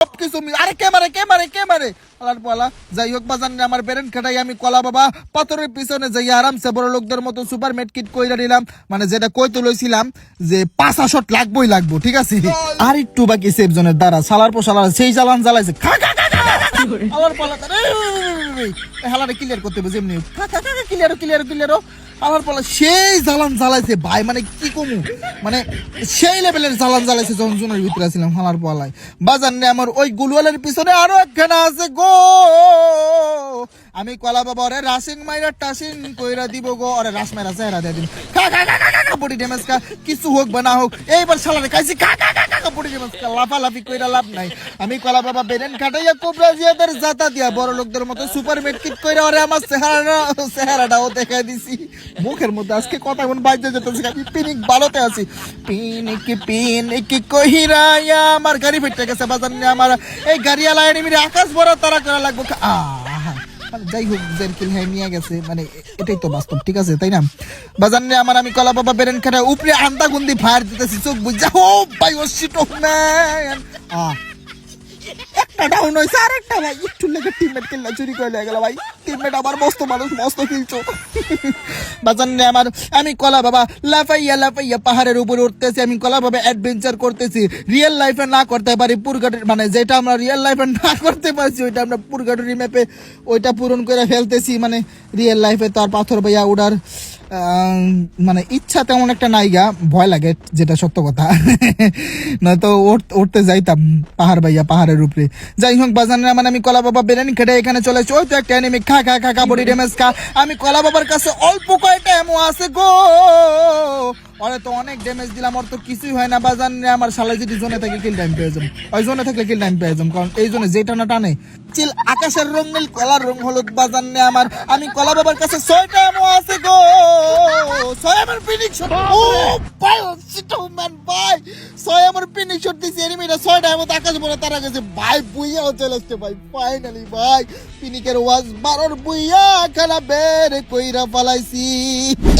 সবকিছু আরে মানে যে পাঁচ লাগবোই লাগবো ঠিক আছে আর একটু বাকি সেফ জনের দ্বারা সালার পর সেই জ্বালান জ্বালাইছে খা খা খা খা। আলার আলার পালা সেই জ্বালান জ্বালাইছে, ভাই মানে কি কমু? মানে সেই লেভেলের জ্বালান জ্বালাইছে জনজনের জোনের ভিতরে ছিলাম হালার পালায় বাজার নে আমার ওই গুলওয়ালের পিছনে আরও একখানা আছে গো। আমি কলা বাবা ওরে রাসিং মাইরা টাসিং কইরা দিব গো। ওরে রাস মাইরা চেহারা দিয়ে দিন। খা খা খা, খা খা বডি ড্যামেজ কা কিছু হোক বা না হোক এইবার শালারে খা খা খা খা, খা বডি ড্যামেজ কা লাফালাফি কইরা লাভ নাই। আমি কলা বাবা বেরেন খাটাইয়া কোবরা জিয়াদের জাতা দিয়া বড় লোকদের মতো সুপার মেট কিট কইরা ওরে আমার চেহারা চেহারাটাও দেখাই দিছি। মুখের মধ্যে আজকে কথা কোন বাইতে যেতেছে। আমি পিনিক ভালোতে আছি। পিনিক পিনিক ইয়া, আমার গাড়ি ফেটে গেছে। বাজার আমার এই গাড়ি আলায় নিমিরে আকাশ বড় তারা করা লাগবো। মানে যাই হোক জেরকিল হ্যাঁ নিয়ে গেছে। মানে এটাই তো বাস্তব, ঠিক আছে, তাই না? বাজার নিয়ে আমার আমি কলা বাবা বেরেন খাটা উপরে আন্দা গুন্দি ফায়ার দিতেছি, চোখ বুঝা ও ভাই, ও শিট ম্যান আহ। একটা ডাউন হয়েছে আর একটা ভাই। একটু লেগে টিমমেট খেললা চুরি করে লেগে গেল ভাই। টিমমেট আমার মস্ত মানুষ, মস্ত খেলছো বাজান আমার, আমি কলা বাবা, লাফাইয়া লাফাইয়া পাহাড়ের উপরে উঠতেছি, আমি কলা বাবা অ্যাডভেঞ্চার করতেছি। রিয়েল লাইফে না করতে পারি, পুরগাটির মানে যেটা আমরা রিয়েল লাইফে না করতে পারছি, ওইটা আমরা পুরগাটির ম্যাপে ওইটা পূরণ করে ফেলতেছি। মানে রিয়েল লাইফে তো আর পাথর ভাইয়া উড়ার মানে ইচ্ছা তেমন একটা নাই গা ভয় লাগে, যেটা সত্য কথা। নয়তো উঠ- উঠতে যাইতাম, পাহাড় ভাইয়া, পাহাড়ের উপরে। যাই হোক, বাজানের মানে আমি কলা বাবা বেরেন খেটে এখানে চলে এসেছি। ওই তো একটা এনিমি খা খা খা খা, বডি ড্যামেজ খা। আমি কলা বাবার কাছে অল্প কয়টা এমন আছে গো। ওরে তো অনেক ড্যামেজ দিলাম, ওর তো কিছুই হয় না। বাজান আমার শালা যদি জোনে থাকে কিল টাইম পেয়ে যাব। ওই জোনে থাকলে কিল টাইম পেয়ে যাব, কারণ এই জোনে যেটা না টানে। চিল, আকাশের রং নীল, কলার রং হলুদ বাজান আমার। আমি কলা বাবার কাছে ছয়টা এমন আমার তারা কইরা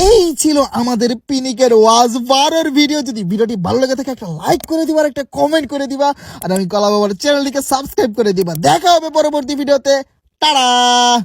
এই ছিল আমাদের পিনিকের ওয়াজ বারোর ভিডিও যদি ভিডিওটি ভালো লেগে থাকে, একটা লাইক করে দিবা আর একটা কমেন্ট করে দিবা। আর আমি কলা বাবার চ্যানেলটিকে সাবস্ক্রাইব করে দিবা। দেখা হবে পরবর্তী ভিডিওতে তারা